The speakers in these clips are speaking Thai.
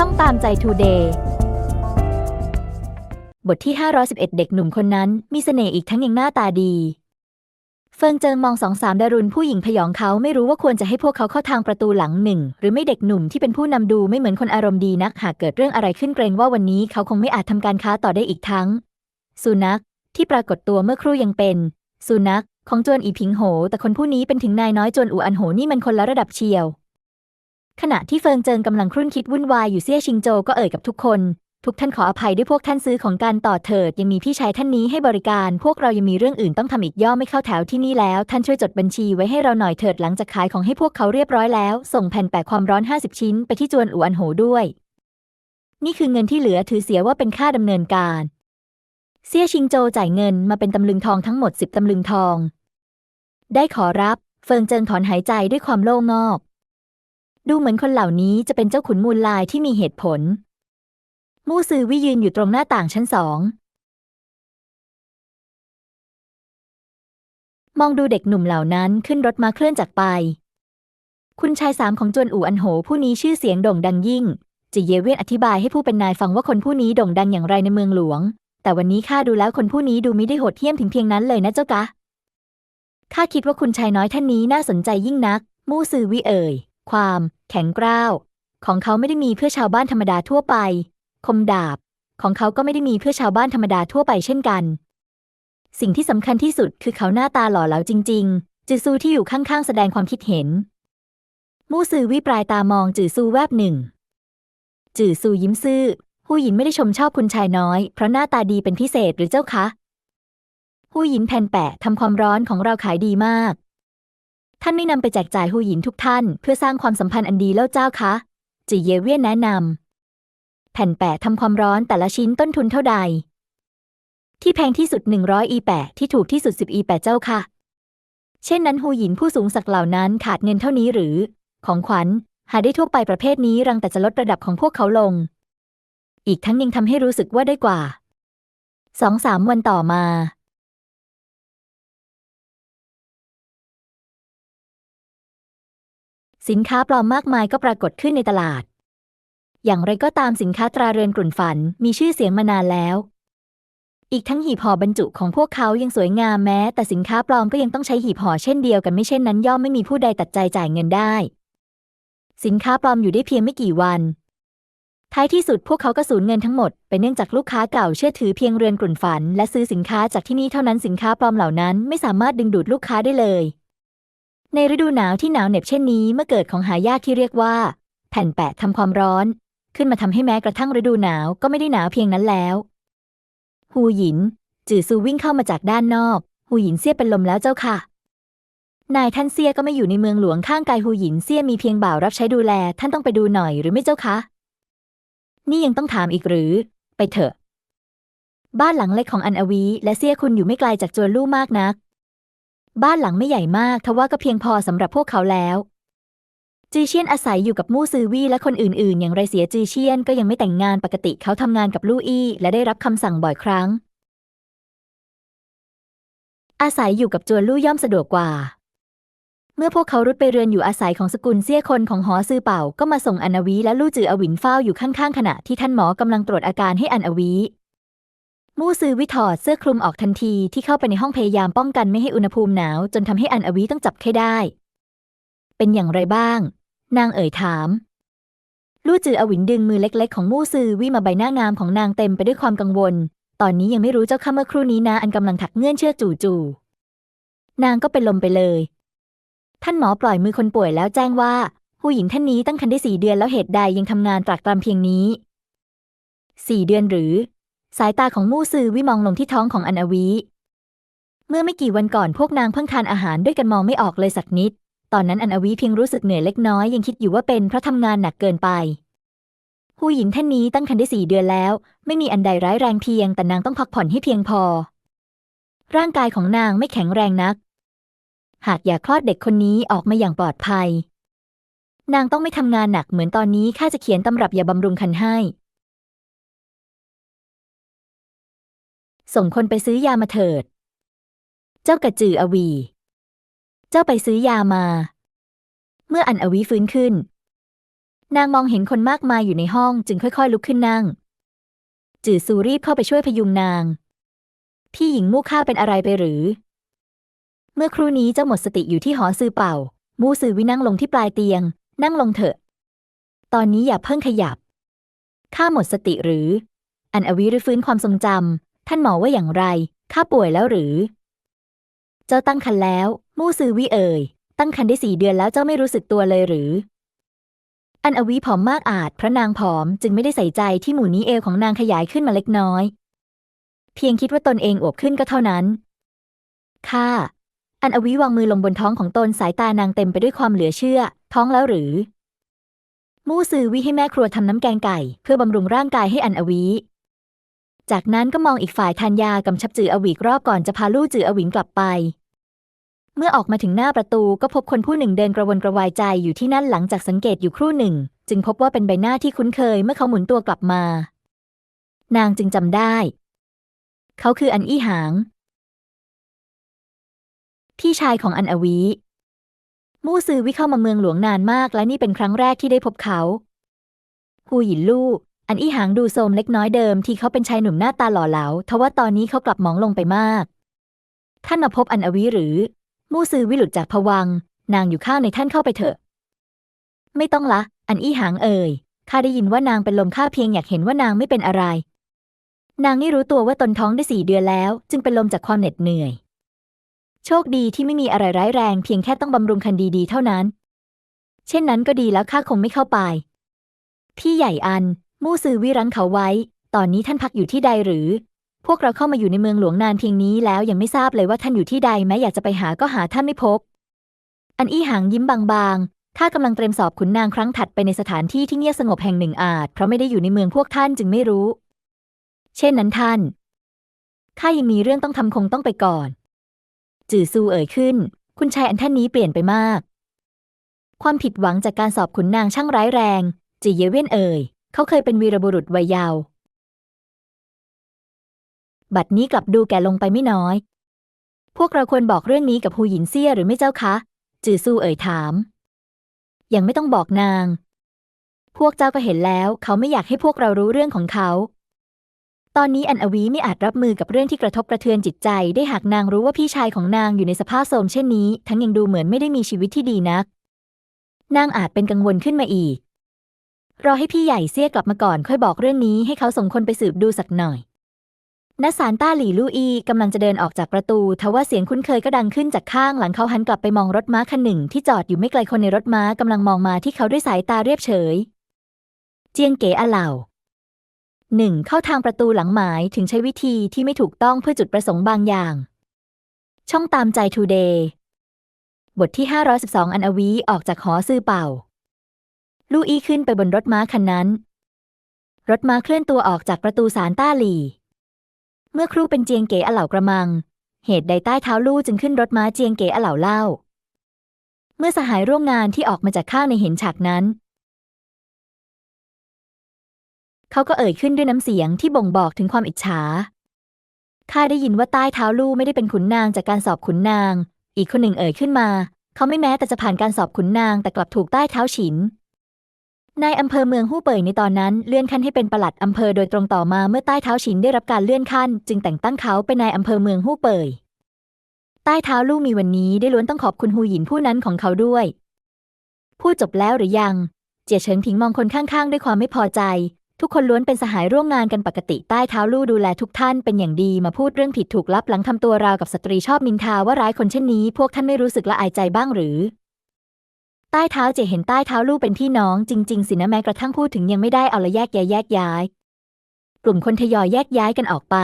ช่องตามใจทูเดย์บทที่ 511 เด็กหนุ่มคนนั้นมีเสน่ห์อีกทั้งยังหน้าตาดี เฟิงเจิงมองสองสามดารุณผู้หญิงพยองเขาไม่รู้ว่าควรจะให้พวกเขาเข้าทางประตูหลังหนึ่ง หรือไม่เด็กหนุ่มที่เป็นผู้นำดูไม่เหมือนคนอารมณ์ดีนักหากเกิดเรื่องอะไรขึ้นเกรงว่าวันนี้เขาคงไม่อาจทำการค้าต่อได้อีกทั้ง สุนัขที่ปรากฏตัวเมื่อครู่ยังเป็น สุนัขของจวนอีพิงโห แต่คนผู้นี้เป็นถึงนายน้อยจวนอูอันโหนี่มันคนละระดับเชียว ขณะที่เฟิงเจิงกำลังครุ่นคิดวุ่นวายอยู่เซี่ยชิงโจก็เอ่ยกับทุกคน ทุกท่านขออภัยด้วยพวกท่านซื้อของการต่อเถิด ยังมีพี่ชายท่านนี้ให้บริการ พวกเรายังมีเรื่องอื่นต้องทำอีกย่อไม่เข้าแถวที่นี่แล้ว ท่านช่วยจดบัญชีไว้ให้เราหน่อยเถิดหลังจากขายของให้พวกเขาเรียบร้อยแล้ว ส่งแผ่นแปะความร้อน 50 ชิ้นไปที่จวนอูอันโหด้วย นี่คือเงินที่เหลือถือเสียว่าเป็นค่าดำเนินการเซี่ยชิงโจจ่ายเงินมาเป็นตำลึงทองทั้งหมดสิบตำลึงทอง ได้ขอรับ เฟิงเจิงถอนหายใจด้วยความโล่งอก ดูเหมือนคนเหล่านี้จะเป็นเจ้าขุนมูลลายที่มีเหตุผล มู่ซือวิยืนอยู่ตรงหน้าต่างชั้นสอง มองดูเด็กหนุ่มเหล่านั้นขึ้นรถมาเคลื่อนจากไป คุณชายสามของจวนอู่อันโหผู้นี้ชื่อเสียงโด่งดังยิ่ง จิเยเวียนอธิบายให้ผู้เป็นนายฟังว่าคนผู้นี้โด่งดังอย่างไรในเมืองหลวง แต่วันนี้ข้าดูแล้วคนผู้นี้ดูมิได้โหดเหี้ยมถึงเพียงนั้นเลยนะเจ้ากะข้าคิดว่าคุณชายน้อยท่านนี้น่าสนใจยิ่งนัก มู่ซือวิเอ่ย ความ แข็งกร้าว ของเขาไม่ได้มีเพื่อชาวบ้านธรรมดาทั่วไป คมดาบ ของเขาก็ไม่ได้มีเพื่อชาวบ้านธรรมดาทั่วไปเช่นกัน สิ่งที่สำคัญที่สุดคือเขาหน้าตาหล่อเหลาจริง ๆ จือซูที่อยู่ข้างๆ แสดงความคิดเห็น มู่ซือวิปลายตามองจือซูแวบหนึ่ง จือซูยิ้มซื่อหูหยินไม่ได้ชมชอบคุณชายน้อย เพราะหน้าตาดีเป็นพิเศษหรือเจ้าคะหูหยินแผ่นแปะทำความร้อนของเราขายดีมาก ท่านไม่นำไปแจกจ่ายหูหยินทุกท่าน เพื่อสร้างความสัมพันธ์อันดีแล้วเจ้าคะจือเยเวียนแนะนำแผ่นแปะทำความร้อนแต่ละชิ้นต้นทุนเท่าใด ที่แพงที่สุด 100 อีแปะที่ถูกที่สุด 10 อีแปะเจ้าค่ะ เช่นนั้นหูหยินผู้สูงศักดิ์เหล่านั้นขาดเงินเท่านี้หรือ ของขวัญ หาได้ทั่วไปประเภทนี้รังแต่จะลดระดับของพวกเขาลง อีกทั้งยังทำให้รู้สึกว่าได้กว่าสองสามวันต่อมา สินค้าปลอมมากมายก็ปรากฏขึ้นในตลาด อย่างไรก็ตามสินค้าตราเรือนกลุ่นฝันมีชื่อเสียงมานานแล้ว อีกทั้งหีบห่อบรรจุของพวกเขายังสวยงามแม้ แต่สินค้าปลอมก็ยังต้องใช้หีบห่อเช่นเดียวกันไม่เช่นนั้นย่อมไม่มีผู้ใดตัดใจจ่ายเงินได้ สินค้าปลอมอยู่ได้เพียงไม่กี่วัน ท้ายที่สุดพวกเขาก็สูญเงินทั้งหมดไปเนื่องจากลูกค้าเก่าเชื่อถือเพียงเรือนกลุ่นฝัน และซื้อสินค้าจากที่นี่เท่านั้นสินค้าปลอมเหล่านั้นไม่สามารถดึงดูดลูกค้าได้เลย ในฤดูหนาวที่หนาวเหน็บเช่นนี้เมื่อเกิดของหายากที่เรียกว่า แผ่นแปะทำความร้อน ขึ้นมาทำให้แม้กระทั่งฤดูหนาวก็ไม่ได้หนาวเพียงนั้นแล้วหูหยิน จือซูวิ่งเข้ามาจากด้านนอกหูหยินเสียเป็นลมแล้วเจ้าค่ะ นายท่านเสียก็ไม่อยู่ในเมืองหลวงข้างกายหูหยินเสียมีเพียงบ่าวรับใช้ดูแลท่านต้องไปดูหน่อยหรือไม่เจ้าคะ นี่ยังต้องถามอีกหรือ ไปเถอะ บ้านหลังเล็กของอันอวีและเสียคุณอยู่ไม่ไกลจากจวนลู่มากนัก บ้านหลังไม่ใหญ่มากทว่าก็เพียงพอสำหรับพวกเขาแล้ว จือเชียนอาศัยอยู่กับมู่ซือวี่และคนอื่นๆ อย่างไรเสียจือเชียนก็ยังไม่แต่งงานปกติเขาทำงานกับลู่อี้และได้รับคำสั่งบ่อยครั้ง อาศัยอยู่กับจวนลู่ย่อมสะดวกกว่า เมื่อพวกเขารุดไปเรือนอยู่อาศัยของสกุลเซี่ยคนของหอซือเป่าก็มาส่งอันอวีและลู่จืออวินเฝ้าอยู่ข้างๆขณะที่ท่านหมอกำลังตรวจอาการให้อันอวี มู่ซือวิถอดเสื้อคลุมออกทันทีที่เข้าไปในห้องพยายามป้องกันไม่ให้อุณหภูมิหนาว จนทำให้อันอวีต้องจับไข้ได้ เป็นอย่างไรบ้าง นางเอ่ยถาม ลู่จืออวินดึงมือเล็ก ๆ ของมู่ซือวิมาใบหน้างามของนางเต็มไปด้วยความกังวล ตอนนี้ยังไม่รู้เจ้าข้าเมื่อครู่นี้นะอันกำลังถักเงื่อนเชือกจู่ๆนางก็เป็นลมไปเลย ท่านหมอปล่อยมือคนป่วยแล้วแจ้งว่า ผู้หญิงท่านนี้ตั้งครรภ์ได้สี่เดือนแล้วเหตุใดยังทำงานตรากตรำเพียงนี้สี่เดือนหรือ สายตาของมู่ซือวิมองลงที่ท้องของอันอวี เมื่อไม่กี่วันก่อนพวกนางเพิ่งทานอาหารด้วยกันมองไม่ออกเลยสักนิด ตอนนั้นอันอวีเพียงรู้สึกเหนื่อยเล็กน้อยยังคิดอยู่ว่าเป็นเพราะทำงานหนักเกินไป ผู้หญิงท่านนี้ตั้งครรภ์ได้สี่เดือนแล้ว ไม่มีอันใดร้ายแรงเพียง แต่นางต้องพักผ่อนให้เพียงพอ ร่างกายของนางไม่แข็งแรงนัก หากอยากคลอดเด็กคนนี้ออกมาอย่างปลอดภัย นางต้องไม่ทำงานหนักเหมือนตอนนี้ข้าจะเขียนตำรับยาบำรุงคันให้ ส่งคนไปซื้อยามาเถิด เจ้ากระจืออวี เจ้าไปซื้อยามา เมื่ออันอวีฟื้นขึ้น นางมองเห็นคนมากมายอยู่ในห้องจึงค่อยๆ ลุกขึ้นนั่ง จือซูรีบเข้าไปช่วยพยุงนาง พี่หญิงมู่ข้าเป็นอะไรไปหรือ เมื่อครู่นี้เจ้าหมดสติอยู่ที่หอซือเป่า มู่ซือวินั่งลงที่ปลายเตียง นั่งลงเถอะ ตอนนี้อย่าเพิ่งขยับข้าหมดสติหรือ อันอวิรื้อฟื้นความทรงจำ ท่านหมอว่าอย่างไร ข้าป่วยแล้วหรือ เจ้าตั้งครรภ์แล้ว มู่ซือวิเอ่ย ตั้งครรภ์ได้สี่เดือนแล้วเจ้าไม่รู้สึกตัวเลยหรือ อันอวีผอมมากอาจเพราะนางผอมจึงไม่ได้ใส่ใจที่หมูนี้เอวของนางขยายขึ้นมาเล็กน้อย เพียงคิดว่าตนเองอวบขึ้นก็เท่านั้นค่ะอันอวีวางมือลงบนท้องของตนสายตานางเต็มไปด้วยความเหลือเชื่อ ท้องแล้วหรือ มู่ซือวิให้แม่ครัวทำน้ำแกงไก่ เพื่อบำรุงร่างกายให้อันอวี จากนั้นก็มองอีกฝ่ายทานยากำชับจืออวีกรอบก่อนจะพาลู่จืออวิงกลับไป เมื่อออกมาถึงหน้าประตูก็พบคนผู้หนึ่งเดินกระวนกระวายใจอยู่ที่นั่นหลังจากสังเกตอยู่ครู่หนึ่ง จึงพบว่าเป็นใบหน้าที่คุ้นเคยเมื่อเขาหมุนตัวกลับมา นางจึงจำได้ เขาคืออันอี้หาง พี่ชายของอันอวีมู่ซือวิเข้ามาเมืองหลวงนานมากและนี่เป็นครั้งแรกที่ได้พบเขาฮูหยินลู่ อันอี้หางดูโทมเล็กน้อยเดิมที่เขาเป็นชายหนุ่มหน้าตาหล่อเหลาทว่าตอนนี้เขากลับมองลงไปมาก ท่านมาพบอันอวีหรือ มู่ซือวิหลุดจากผวัง นางอยู่ข้างในท่านเข้าไปเถอะ ไม่ต้องละ อันอี้หางเอ่ยข้าได้ยินว่านางเป็นลมข้าเพียงอยากเห็นว่านางไม่เป็นอะไร นางนี่รู้ตัวว่าตนท้องได้สี่เดือนแล้ว จึงเป็นลมจากความเหน็ดเหนื่อย โชคดีที่ไม่มีอะไรร้ายแรง เพียงแค่ต้องบำรุงคันดีๆเท่านั้น เช่นนั้นก็ดีแล้วข้าคงไม่เข้าไป พี่ใหญ่อัน มู่ซือวิรั้งเขาไว้ ตอนนี้ท่านพักอยู่ที่ใดหรือ พวกเราเข้ามาอยู่ในเมืองหลวงนานเพียงนี้แล้วยังไม่ทราบเลยว่าท่านอยู่ที่ใดแม้อยากจะไปหาก็หาท่านไม่พบ อันอี้หางยิ้มบางๆข้ากำลังเตรียมสอบขุนนางครั้งถัดไปในสถานที่ที่เงียบสงบแห่งหนึ่งอาจ เพราะไม่ได้อยู่ในเมืองพวกท่านจึงไม่รู้ เช่นนั้นท่าน ข้ายังมีเรื่องต้องทำคงต้องไปก่อน จื่อซูเอ่ยขึ้น คุณชายอันท่านนี้เปลี่ยนไปมาก ความผิดหวังจากการสอบขุนนางช่างร้ายแรงจีเยเว่นเอ่ย เขาเคยเป็นวีรบุรุษวัยเยาว์บัดนี้กลับดูแก่ลงไปไม่น้อย พวกเราควรบอกเรื่องนี้กับฮูหยินเซี่ยหรือไม่เจ้าคะ จือซูเอ่ยถาม ยังไม่ต้องบอกนาง พวกเจ้าก็เห็นแล้วเขาไม่อยากให้พวกเรารู้เรื่องของเขา ตอนนี้อันอวีไม่อาจรับมือกับเรื่องที่กระทบกระเทือนจิตใจ ได้หากนางรู้ว่าพี่ชายของนางอยู่ในสภาพโทรมเช่นนี้ ทั้งยังดูเหมือนไม่ได้มีชีวิตที่ดีนัก นางอาจเป็นกังวลขึ้นมาอีก รอให้พี่ใหญ่เสี้ยกลับมาก่อนค่อยบอกเรื่องนี้ให้เขาส่งคนไปสืบดูสักหน่อยณสารต้าหลี่ลู่อีกำลังจะเดินออกจากประตูทว่าเสียงคุ้นเคยก็ดังขึ้นจากข้างหลังเขาหันกลับไปมองรถม้าคันหนึ่งที่จอดอยู่ไม่ไกลคนในรถม้ากำลังมองมาที่เขาด้วยสายตาเรียบเฉย เจียงเก๋อาเหล่าหนึ่งเข้าทางประตูหลังหมายถึงใช้วิธีที่ไม่ถูกต้องเพื่อจุดประสงค์บางอย่าง ช่องตามใจทูเดย์บทที่ 512 อันอวีออกจากหอซื่อเป่า ลู่อี้ขึ้นไปบนรถม้าคันนั้น รถม้าเคลื่อนตัวออกจากประตูสารต้าหลี่ เมื่อครูเป็นเจียงเก๋อเหล่ากระมัง เหตุใดใต้เท้าลู่จึงขึ้นรถม้าเจียงเก๋อเหล่าเล่า เมื่อสหายร่วมงานที่ออกมาจากข้างในเห็นฉากนั้น เขาก็เอ่ยขึ้นด้วยน้ำเสียงที่บ่งบอกถึงความอิจฉา ข้าได้ยินว่าใต้เท้าลู่ไม่ได้เป็นขุนนางจากการสอบขุนนาง อีกคนหนึ่งเอ่ยขึ้นมา เขาไม่แม้แต่จะผ่านการสอบขุนนางแต่กลับถูกใต้เท้าฉิน นายอำเภอเมืองฮู่เป่ยในตอนนั้นเลื่อนขั้นให้เป็นปลัดอำเภอโดยตรงต่อมาเมื่อใต้เท้าฉินได้รับการเลื่อนขั้น จึงแต่งตั้งเขาเป็นนายอำเภอเมืองฮู่เป่ยใต้เท้าลู่มีวันนี้ได้ล้วนต้องขอบคุณฮูหยินผู้นั้นของเขาด้วย พูดจบแล้วหรือยัง เจียเฉิงผิงมองคนข้างๆ ด้วยความไม่พอใจ ทุกคนล้วนเป็นสหายร่วมงานกันปกติใต้เท้าลู่ดูแลทุกท่านเป็นอย่างดีมาพูดเรื่องผิดถูกลับหลังทำตัวราวกับสตรีชอบนินทาว่าร้ายคนเช่นนี้ พวกท่านไม่รู้สึกละอายใจบ้างหรือ ต้เท้าเจเห็นใต้เท้าลู่เป็นพี่น้องจริง ๆ สินะแม้กระทั่งพูดถึงยังไม่ได้เอาละแยกย้ายแยกย้าย กลุ่มคนทยอยแยกย้ายกันออกไป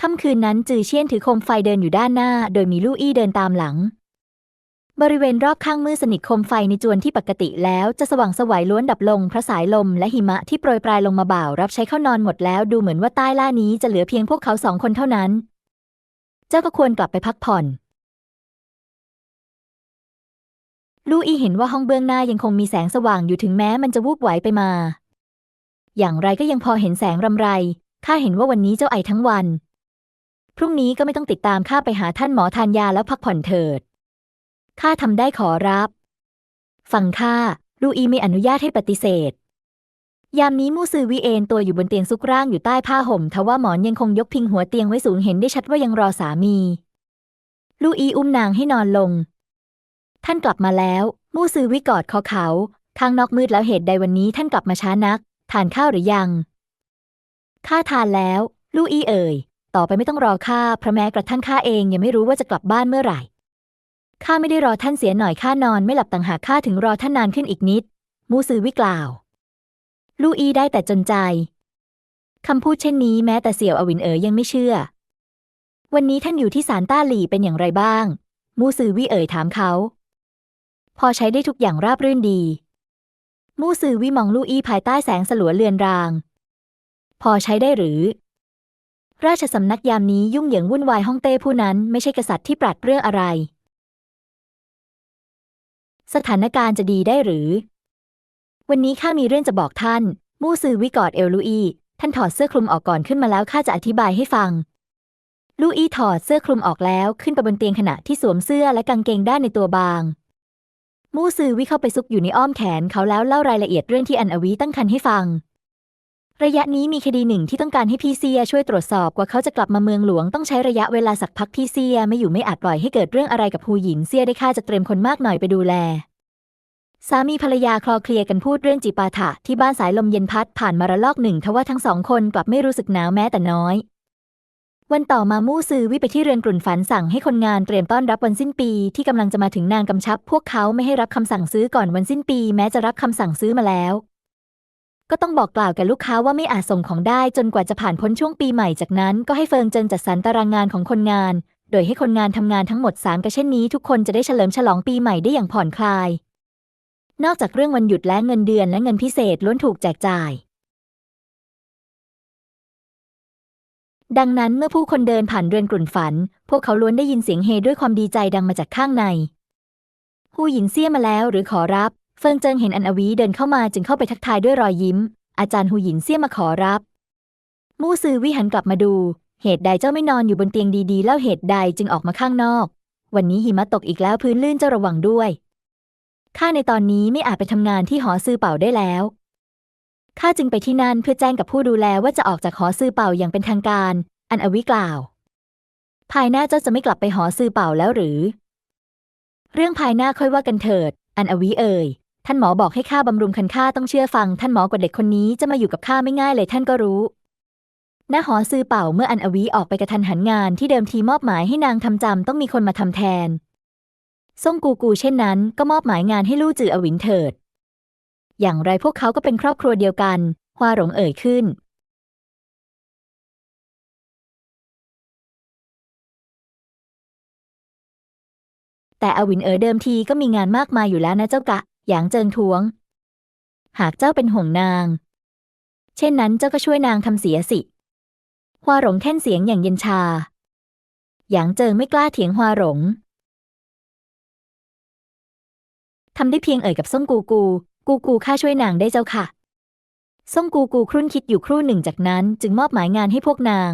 ค่ำคืนนั้นจือเชียนถือโคมไฟเดินอยู่ด้านหน้า โดยมีลู่อี้เดินตามหลัง บริเวณรอบข้างมืดสนิทโคมไฟในจวนที่ปกติแล้วจะสว่างสวัยล้วนดับลงเพราะสายลมและหิมะที่โปรยปลายลงมาบ่าวรับใช้เข้านอนหมดแล้วดูเหมือนว่าใต้ล่านี้จะเหลือเพียงพวกเขาสองคนเท่านั้น เจ้าก็ควรกลับไปพักผ่อน ลูอี้เห็นว่าห้องเบื้องหน้ายังคงมีแสงสว่างอยู่ถึงแม้มันจะวูบไหวไปมา อย่างไรก็ยังพอเห็นแสงรำไร ข้าเห็นว่าวันนี้เจ้าไอทั้งวัน พรุ่งนี้ก็ไม่ต้องติดตามข้าไปหาท่านหมอทานยาแล้วพักผ่อนเถิด ข้าทำได้ขอรับ ฟังข้า ลูอีไม่อนุญาตให้ปฏิเสธ ยามนี้มูซือวีเอนตัวอยู่บนเตียงซุกร่างอยู่ใต้ผ้าห่ม ทว่าหมอนยังคงยกพิงหัวเตียงไว้สูงเห็นได้ชัดว่ายังรอสามี ลูอีอุ้มนางให้นอนลง ท่านกลับมาแล้ว มู่ซือวิกอดคอเขา ข้างนอกมืดแล้วเหตุใดวันนี้ท่านกลับมาช้านัก ทานข้าวหรือยัง ข้าทานแล้ว ลู่อี้เอ่ย ต่อไปไม่ต้องรอข้าเพราะแม้กระทั่งข้าเองยังไม่รู้ว่าจะกลับบ้านเมื่อไหร่ ข้าไม่ได้รอท่านเสียหน่อยข้านอนไม่หลับต่างหากข้าถึงรอท่านนานขึ้นอีกนิด มูซือวิกล่าว ลู่อี้ได้แต่จนใจ คำพูดเช่นนี้แม้แต่เสี่ยวอวินเอ๋ยยังไม่เชื่อ วันนี้ท่านอยู่ที่ศาลต้าหลี่เป็นอย่างไรบ้าง มูซือวิเอ๋ยถามเขา พอใช้ได้ทุกอย่างราบรื่นดี มูซือวิมองลูอี้ภายใต้แสงสลัวเลือนราง พอใช้ได้หรือ ราชสำนักยามนี้ยุ่งเหยิงวุ่นวายฮ่องเต้ผู้นั้นไม่ใช่กษัตริย์ที่ปรัดเรื่องอะไร สถานการณ์จะดีได้หรือ วันนี้ข้ามีเรื่องจะบอกท่าน มู่ซือวิกอดเอลลูอีท่านถอดเสื้อคลุมออกก่อนขึ้นมาแล้วข้าจะอธิบายให้ฟังลูอี้ถอดเสื้อคลุมออกแล้วขึ้นไปบนเตียงขณะที่สวมเสื้อและกางเกงด้านในตัวบาง มู่ซือวิเข้าไปซุกอยู่ในอ้อมแขนเขาแล้วเล่ารายละเอียดเรื่องที่อันอวีตั้งครรภ์ให้ฟัง ระยะนี้มีคดีหนึ่งที่ต้องการให้พี่เซียช่วยตรวจสอบกว่าเขาจะกลับมาเมืองหลวงต้องใช้ระยะเวลาสักพักพี่เซียไม่อยู่ไม่อาจปล่อยให้เกิดเรื่องอะไรกับฮูหยินเซียได้ค่าจะเตรียมคนมากหน่อยไปดูแลสามีภรรยาคลอเคลียกันพูดเรื่องจีปาถะที่บ้านสายลมเย็นพัดผ่านมาระลอกหนึ่งทว่าทั้งสองคนกลับไม่รู้สึกหนาวแม้แต่น้อย วันต่อมามู่ซือวิไปที่เรือนกลุ่นฝันสั่งให้คนงานเตรียมต้อนรับวันสิ้นปีที่กำลังจะมาถึงนางกำชับ พวกเขาไม่ให้รับคำสั่งซื้อก่อนวันสิ้นปี แม้จะรับคำสั่งซื้อมาแล้ว ก็ต้องบอกกล่าวแก่ลูกค้าว่าไม่อาจส่งของได้จนกว่าจะผ่านพ้นช่วงปีใหม่จากนั้น ก็ให้เฟิงเจินจัดสรรตารางงานของคนงาน โดยให้คนงานทำงานทั้งหมดสามกระเช่นนี้ทุกคนจะได้เฉลิมฉลองปีใหม่ได้อย่างผ่อนคลาย นอกจากเรื่องวันหยุดและเงินเดือนและเงินพิเศษล้วนถูกแจกจ่าย ดังนั้นเมื่อผู้คนเดินผ่านเรือนกลุ่นฝัน พวกเขาล้วนได้ยินเสียงเฮด้วยความดีใจดังมาจากข้างในฮูหยินเซี่ยมาแล้วหรือขอรับ เฟิงเจิงเห็นอันอวีเดินเข้ามาจึงเข้าไปทักทายด้วยรอยยิ้ม อาจารย์ฮูหยินเซี่ยมาขอรับ มู่ซือวิหันกลับมาดู เหตุใดเจ้าไม่นอนอยู่บนเตียงดีๆ แล้วเหตุใดจึงออกมาข้างนอก วันนี้หิมะตกอีกแล้วพื้นลื่นเจ้าระวังด้วยข้าในตอนนี้ไม่อาจไปทำงานที่หอซื้อเป่าได้แล้ว ข้าจึงไปที่นั่นเพื่อแจ้งกับผู้ดูแลว่าจะออกจากหอซื้อเป่าอย่างเป็นทางการ อันอวิกล่าว ภายหน้าเจ้าจะไม่กลับไปหอซื้อเป่าแล้วหรือ เรื่องภายหน้าค่อยว่ากันเถิด อันอวิเอ่ย ท่านหมอบอกให้ข้าบำรุงคันข้าต้องเชื่อฟัง ท่านหมอกว่าเด็กคนนี้จะมาอยู่กับข้าไม่ง่ายเลยท่านก็รู้ณหอซื้อเป่าเมื่ออันอวีออกไปกระทันหันงานที่เดิมทีมอบหมายให้นางทำจำต้องมีคนมาทำแทน ซ่งกูกูเช่นนั้นก็มอบหมายงานให้ลู่จืออวินเถิด อย่างไรพวกเขาก็เป็นครอบครัวเดียวกันฮวาหลงเอ่ยขึ้น แต่อวินเอ๋อเดิมทีก็มีงานมากมายอยู่แล้วนะเจ้ากะ หยางเจิงทวง หากเจ้าเป็นห่วงนาง เช่นนั้นเจ้าก็ช่วยนางทำเสียสิฮวาหลงแท่นเสียงอย่างเย็นชา หยางเจิงไม่กล้าเถียงฮวาหลงทำได้เพียงเอ่ยกับซ่งกูกู กูกูข้าช่วยนางได้เจ้าค่ะซ่งกูกูครุ่นคิดอยู่ครู่หนึ่งจากนั้นจึงมอบหมายงานให้พวกนาง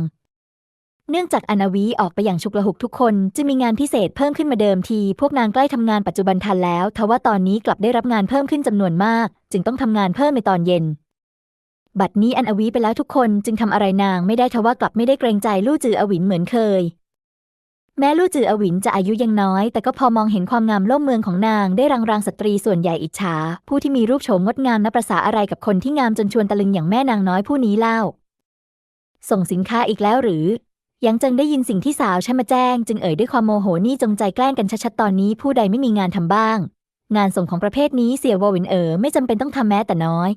เนื่องจากอนาวีออกไปอย่างฉุกละหุกทุกคนจึงมีงานพิเศษเพิ่มขึ้นมาเดิมที พวกนางใกล้ทำงานปัจจุบันทันแล้วทว่าตอนนี้กลับได้รับงานเพิ่มขึ้นจำนวนมาก จึงต้องทำงานเพิ่มในตอนเย็น บัดนี้อันอวีไปแล้วทุกคนจึงทำอะไรนางไม่ได้ทว่ากลับไม่ได้เกรงใจลู่จืออวินเหมือนเคย แม้ลู่จืออวินจะอายุยังน้อย แต่ก็พอมองเห็นความงามล่มเมืองของนางได้รังรางสตรีส่วนใหญ่อิจฉา ผู้ที่มีรูปโฉมงดงามนับประสาอะไรกับคนที่งามจนชวนตะลึงอย่างแม่นางน้อยผู้นี้เล่า ส่งสินค้าอีกแล้วหรือ ยังจึงได้ยินสิ่งที่สาวใช้มาแจ้ง จึงเอ่ยด้วยความโมโหนี่จงใจแกล้งกันชัดๆตอนนี้ผู้ใดไม่มีงานทำบ้าง งานส่งของประเภทนี้เสียวอวินเอ๋อไม่จำเป็นต้องทำแม้แต่น้อย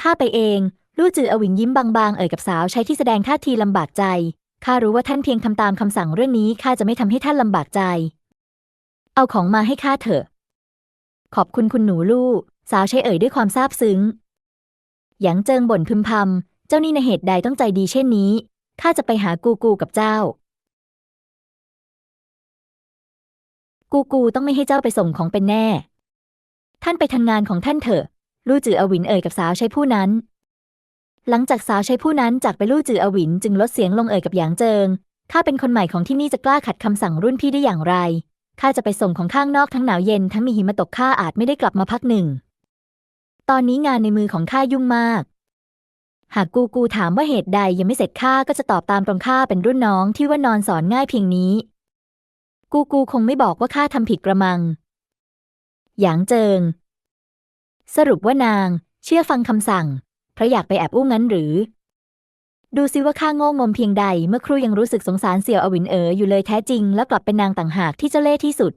ข้าไปเองลู่จืออวินยิ้มบางๆ เอ่ยกับสาวใช้ที่แสดงท่าทีลำบากใจ ข้ารู้ว่าท่านเพียงทำตามคำสั่งเรื่องนี้ข้าจะไม่ทำให้ท่านลำบากใจ เอาของมาให้ข้าเถอะ ขอบคุณคุณหนูลู่สาวใช้เอ่ยด้วยความซาบซึ้ง หยางเจิงบ่นพึมพำ เจ้านี่ในเหตุใดต้องใจดีเช่นนี้ ข้าจะไปหากูกูกับเจ้า กูกูต้องไม่ให้เจ้าไปส่งของเป็นแน่ ท่านไปทำงานของท่านเถอะ ลู่จืออวินเอ่ยกับสาวใช้ผู้นั้น หลังจากสาวใช้ผู้นั้นจากไปลู่จืออวินจึงลดเสียงลงเอ่ยกับหยางเจิงข้าเป็นคนใหม่ของที่นี่จะกล้าขัดคำสั่งรุ่นพี่ได้อย่างไรข้าจะไปส่งของข้างนอกทั้งหนาวเย็นทั้งมีหิมะตกข้าอาจไม่ได้กลับมาพักหนึ่ง ตอนนี้งานในมือของข้ายุ่งมาก หากกูกูถามว่าเหตุใดยังไม่เสร็จข้าก็จะตอบตามตรงข้าเป็นรุ่นน้องที่ว่านอนสอนง่ายเพียงนี้ กูกูคงไม่บอกว่าข้าทำผิดกระมัง หยางเจิง สรุปว่านาง เชื่อฟังคำสั่ง เพราะอยากไปแอบอู้งั้นหรือ ดูสิว่าข้าโง่งมเพียงใด เมื่อครูยังรู้สึกสงสารเสี่ยวอวินเอ๋ออยู่เลยแท้จริง แล้วกลับเป็นนางต่างหากที่เจ้าเล่ห์ที่สุด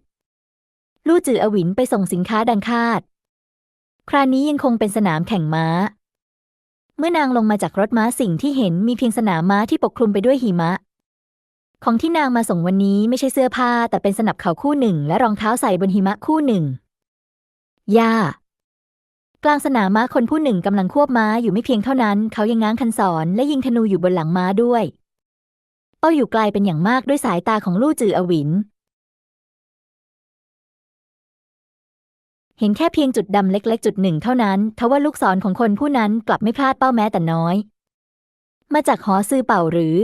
ลู่จืออวินไปส่งสินค้าดังคาด คราวนี้ยังคงเป็นสนามแข่งม้า เมื่อนางลงมาจากรถม้าสิ่งที่เห็นมีเพียงสนามม้าที่ปกคลุมไปด้วยหิมะของที่นางมาส่งวันนี้ไม่ใช่เสื้อผ้าแต่เป็นสนับเข่าคู่หนึ่ง และรองเท้าใส่บนหิมะคู่หนึ่ง ย่า กลางสนามม้าคนผู้หนึ่งกำลังควบม้าอยู่ไม่เพียงเท่านั้น เขายังง้างคันศรและยิงธนูอยู่บนหลังม้าด้วย เป้าอยู่ไกลเป็นอย่างมากด้วยสายตาของลู่จืออวิน เห็นแค่เพียงจุดดำเล็ก ๆ จุดหนึ่งเท่านั้นทว่าลูกศรของคนผู้นั้นกลับไม่พลาดเป้าแม้แต่น้อย มาจากหอซื้อเป่าหรือ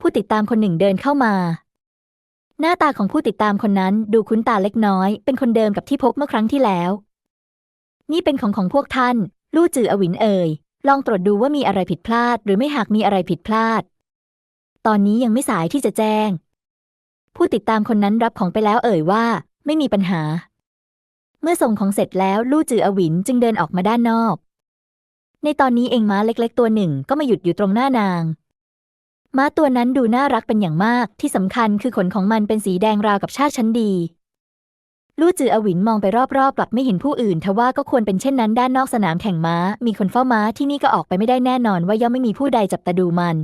ผู้ติดตามคนหนึ่งเดินเข้ามา หน้าตาของผู้ติดตามคนนั้นดูคุ้นตาเล็กน้อย เป็นคนเดิมกับที่พบเมื่อครั้งที่แล้ว นี่เป็นของของพวกท่าน ลู่จืออวินเอ่ย ลองตรวจดูว่ามีอะไรผิดพลาด หรือไม่หากมีอะไรผิดพลาด ตอนนี้ยังไม่สายที่จะแจ้ง ผู้ติดตามคนนั้นรับของไปแล้วเอ่ยว่า ไม่มีปัญหา เมื่อส่งของเสร็จแล้วลู่จืออวินจึงเดินออกมาด้านนอก ในตอนนี้เองม้าเล็ก ๆ ตัวหนึ่งก็มาหยุดอยู่ตรงหน้านางม้าตัวนั้นดูน่ารักเป็นอย่างมาก ที่สำคัญคือขนของมันเป็นสีแดงราวกับชาติชั้นดี ลู่จืออวินมองไปรอบๆ กลับไม่เห็นผู้อื่นทว่าก็ควรเป็นเช่นนั้นด้านนอกสนามแข่งม้า มีคนเฝ้าม้าที่นี่ก็ออกไปไม่ได้แน่นอนว่าย่อมไม่มีผู้ใดจับตาดูมัน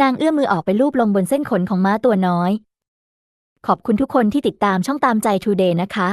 นางเอื้อมมือออกไปลูบลงบนเส้นขนของม้าตัวน้อย ขอบคุณทุกคนที่ติดตามช่องตามใจทูเดย์นะคะ